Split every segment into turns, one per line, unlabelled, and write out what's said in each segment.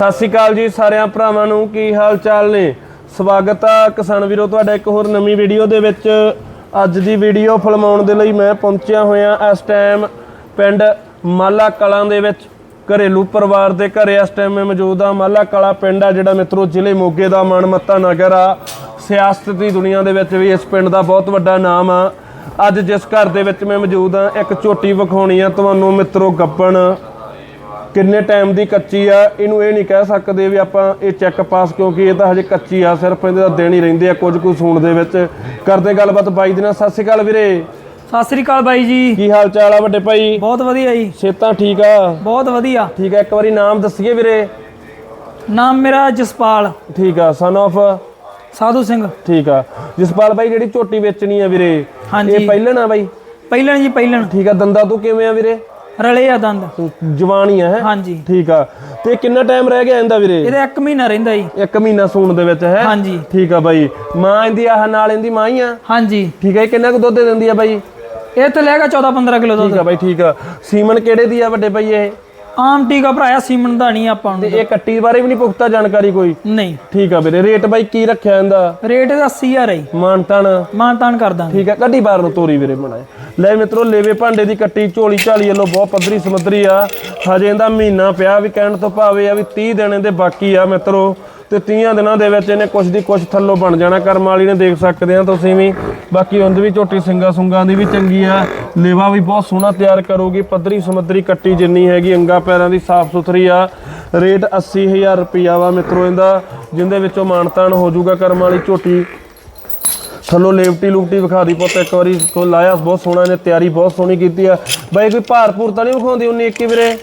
ਸਤਿ ਸ਼੍ਰੀ ਅਕਾਲ ਜੀ ਸਾਰਿਆਂ ਭਰਾਵਾਂ ਨੂੰ, ਕੀ ਹਾਲ ਚਾਲ ਨੇ? ਸਵਾਗਤ ਆ ਕਿਸਾਨ ਵੀਰੋ, ਤੁਹਾਡਾ ਇੱਕ ਹੋਰ ਨਵੀਂ ਵੀਡੀਓ ਦੇ ਵਿੱਚ। ਅੱਜ ਦੀ ਵੀਡੀਓ ਫਿਲਮਾਉਣ ਦੇ ਲਈ ਮੈਂ ਪਹੁੰਚਿਆ ਹੋਇਆ ਇਸ ਟਾਈਮ ਪਿੰਡ ਮਾਲਾ ਕਲਾਂ ਦੇ ਵਿੱਚ। ਘਰੇਲੂ ਪਰਿਵਾਰ ਦੇ ਘਰੇ ਇਸ ਟਾਈਮ ਮੈਂ ਮੌਜੂਦ ਆ ਮਾਲਾ ਕਲਾ ਪਿੰਡ ਆ ਜਿਹੜਾ ਮਿੱਤਰੋ, ਜ਼ਿਲ੍ਹੇ ਮੋਗੇ ਦਾ ਮਨਮੱਤਾ ਨਗਰ ਆ। ਸਿਆਸਤ ਦੀ ਦੁਨੀਆ ਦੇ ਵਿੱਚ ਵੀ ਇਸ ਪਿੰਡ ਦਾ ਬਹੁਤ ਵੱਡਾ ਨਾਮ ਆ। ਅੱਜ ਜਿਸ ਘਰ ਦੇ ਵਿੱਚ ਮੈਂ ਮੌਜੂਦ ਆ ਇੱਕ ਝੋਟੀ ਵਿਖਾਉਣੀ ਆ ਤੁਹਾਨੂੰ ਮਿੱਤਰੋ ਗੱਬਣ। ਕਿੰਨੇ ਟਾਈਮ ਦੀ ਕੱਚੀ ਆ ਇਹਨੂੰ ਇਹ ਨਹੀਂ ਕਹਿ ਸਕਦੇ ਵੀ ਆਪਾਂ ਇਹ ਚੈੱਕ ਪਾਸ ਕਿਉਂਕਿ ਇਹ ਤਾਂ ਹਜੇ ਕੱਚੀ ਆ ਸਿਰਫ ਇਹਦੇ ਤਾਂ ਦਿਨ ਹੀ ਰਹਿੰਦੇ ਆ ਕੁਝ ਕੁ ਸੂਣ ਦੇ ਵਿੱਚ। ਕਰਦੇ ਗੱਲਬਾਤ ਬਾਈ ਦੇ ਨਾਲ। ਸਤਿ ਸ਼੍ਰੀ ਅਕਾਲ ਵੀਰੇ।
ਸਤਿ ਸ੍ਰੀ ਅਕਾਲ ਬਾਈ ਜੀ।
ਕੀ ਹਾਲ ਚਾਲ ਆ ਵੱਡੇ ਭਾਈ?
ਬਹੁਤ ਵਧੀਆ ਜੀ।
ਸੇਤਾਂ ਠੀਕ ਆ?
ਬਹੁਤ ਵਧੀਆ।
ਠੀਕ ਆ ਇੱਕ ਵਾਰੀ ਨਾਮ ਦੱਸੀਏ ਵੀਰੇ।
ਨਾਮ ਮੇਰਾ ਜਸਪਾਲ।
ਠੀਕ ਆ ਸਨ ਆਫ
ਸਾਧੂ ਸਿੰਘ।
ਠੀਕ ਆ। ਜਸਪਾਲ ਬਾਈ ਜਿਹੜੀ ਝੋਟੀ ਵੇਚਣੀ ਆ ਵੀਰੇ। ਇਹ ਪਹਿਲਣ ਆ ਬਾਈ?
ਪਹਿਲਣ ਜੀ ਪਹਿਲਣ।
ਠੀਕ ਆ ਦੰਦਾ ਤੂੰ ਕਿਵੇਂ ਆ ਵੀਰੇ?
ਰਲੇ ਆ ਦੰਦ।
ਜਵਾਨੀ ਆ ਹੈ?
ਹਾਂਜੀ।
ਠੀਕ ਆ। ਤੇ ਕਿੰਨਾ ਟਾਈਮ ਰਹਿ ਗਿਆ ਇਹਦਾ ਵੀਰੇ?
ਇਹਦਾ 1 ਮਹੀਨਾ ਰਹਿੰਦਾ ਜੀ।
ਇੱਕ ਮਹੀਨਾ ਸੂਣ ਦੇ ਵਿੱਚ ਹੈ?
ਹਾਂਜੀ।
ਠੀਕ ਆ ਬਾਈ। ਮਾਂ ਇਹਦੀ ਆਹ ਨਾਲ ਇਹਦੀ ਮਾਂ ਹੀ ਆ?
ਹਾਂਜੀ।
ਠੀਕ ਹੈ ਇਹ ਕਿੰਨਾ ਕੁ ਦੁੱਧ ਦੇ ਦਿੰਦੀ ਆ ਬਾਈ?
ਇਹ ਤੇ ਲੈਗਾ 14 15 ਕਿਲੋ ਦੁੱਧ।
ਠੀਕ ਆ ਬਾਈ ਠੀਕ ਆ। ਸੀਮਨ ਕਿਹੜੇ ਦੀ ਆ ਵੱਡੇ ਬਾਈ ਇਹ?
ਆਮ ਟੀਕਾ ਭਰਾਇਆ ਸੀਮਨ ਦਾ ਨਹੀਂ ਆਪਾਂ
ਤੇ
ਨੂੰ
ਇਹ ਕੱਟੀ ਬਾਰੇ ਵੀ ਨਹੀਂ ਪੁਖਤਾ ਜਾਣਕਾਰੀ ਕੋਈ?
ਨਹੀਂ।
ਠੀਕ ਆ ਵੀਰੇ ਰੇਟ ਬਾਈ ਕੀ ਰੱਖਿਆ ਇਹਦਾ?
ਰੇਟ ਇਹਦਾ 80000 ਹੈ
ਮਾਨਤਨ।
ਮਾਨ ਤਾਨ ਕਰ ਦਾਂਗੇ।
ਠੀਕ ਆ ਕੱਢੀ ਬਾਹਰ ਨੂੰ ਤੋਰੀ ਵੀਰੇ ਬਣਾਏ ਲੈ ਮਿੱਤਰੋ ਲੇਵੇ ਭਾਂਡੇ ਦੀ ਕੱਟੀ ਝੋਲੀ ਝਾਲੀ ਵੱਲੋਂ ਬਹੁਤ ਪੱਧਰੀ ਸਮੱਧਰੀ ਆ। ਹਜੇ ਇਹਦਾ ਮਹੀਨਾ ਪਿਆ ਵੀ ਕਹਿਣ ਤੋਂ ਭਾਵੇਂ ਆ ਵੀ 30 ਦਿਨ ਇਹਦੇ ਬਾਕੀ ਆ ਮਿੱਤਰੋ। ਤੇ 30 ਦਿਨਾਂ ਦੇ ਵਿੱਚ ਇਹਨੇ ਕੁਛ ਦੀ ਕੁਛ ਥੱਲੋਂ ਬਣ ਜਾਣਾ। ਕਰਮ ਵਾਲੀ ਨੇ ਦੇਖ ਸਕਦੇ ਆ ਤੁਸੀਂ ਵੀ। ਬਾਕੀ ਉਂਦ ਵੀ ਝੋਟੀ ਸਿੰਗਾ ਸੁੰਗਾ ਦੀ ਵੀ ਚੰਗੀ ਆ। ਲੇਵਾ ਵੀ ਬਹੁਤ ਸੋਹਣਾ ਤਿਆਰ ਕਰੂਗੀ। ਪੱਧਰੀ ਸਮੱਧਰੀ ਕੱਟੀ ਜਿੰਨੀ ਹੈਗੀ ਅੰਗਾ ਪੈਰਾਂ ਦੀ ਸਾਫ਼ ਸੁਥਰੀ ਆ। ਰੇਟ 80000 ਰੁਪਿਆ ਵਾ ਮਿੱਤਰੋ ਇਹਦਾ ਜਿੰਦੇ ਵਿੱਚੋਂ ਮਾਨਤਾਨ ਹੋ ਜਾਊਗਾ ਕਰਮ ਵਾਲੀ ਝੋਟੀ। ਥੱਲੋਂ ਲੇਵਟੀ ਲੂਪਟੀ ਵਿਖਾ ਦੀ ਪੁੱਤ ਇੱਕ ਵਾਰੀ ਕੋ ਲਾਇਆ ਬਹੁਤ ਸੋਹਣਾ ਨੇ ਤਿਆਰੀ ਬਹੁਤ ਸੋਹਣੀ ਕੀਤੀ ਆ। ਬਾਈ ਕੋਈ ਭਾਰ ਭੂਰ ਤਾਂ ਨਹੀਂ ਵਿਖਾਉਂਦੀ ਉਹਨੇ ਇੱਕ ਹੀ ਵੀਰੇ?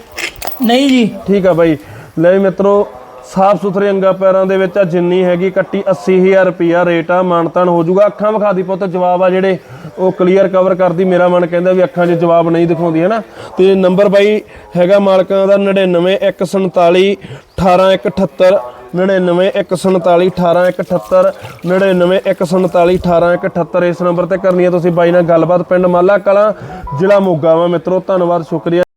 ਨਹੀਂ ਜੀ।
ਠੀਕ ਆ ਬਾਈ। ਲੈ ਮਿੱਤਰੋ ਸਾਫ਼ ਸੁਥਰੇ ਅੰਗਾ ਪੈਰਾਂ ਦੇ ਵਿੱਚ ਆ, ਜਿੰਨੀ ਹੈਗੀ ਕੱਟੀ 80000 ਰੁਪਿਆ ਰੇਟ ਆ, ਮਾਨਤਾਨ ਹੋ ਜਾਊਗਾ। ਅੱਖਾਂ ਵਿਖਾ ਦੀ ਪੁੱਤ, ਜਵਾਬ ਆ ਜਿਹੜੇ ਉਹ ਕਲੀਅਰ ਕਵਰ ਕਰਦੀ, ਮੇਰਾ ਮਨ ਕਹਿੰਦਾ ਵੀ ਅੱਖਾਂ 'ਚ ਜਵਾਬ ਨਹੀਂ ਦਿਖਾਉਂਦੀ ਹੈ ਨਾ ਤੇ ਨੰਬਰ ਬਾਈ ਹੈਗਾ ਮਾਲਕਾਂ ਦਾ 99147 18178 99147 18178 99147 18178 ਇਸ ਨੰਬਰ ਤੇ ਕਰਨੀ ਹੈ ਤੁਸੀਂ ਬਾਈ ਨਾਲ ਗੱਲਬਾਤ, ਪਿੰਡ ਮਾਲਾ ਕਲਾਂ ਜ਼ਿਲ੍ਹਾ ਮੋਗਾ ਵਾ। ਮਿੱਤਰੋ, ਧੰਨਵਾਦ, ਸ਼ੁਕਰੀਆ।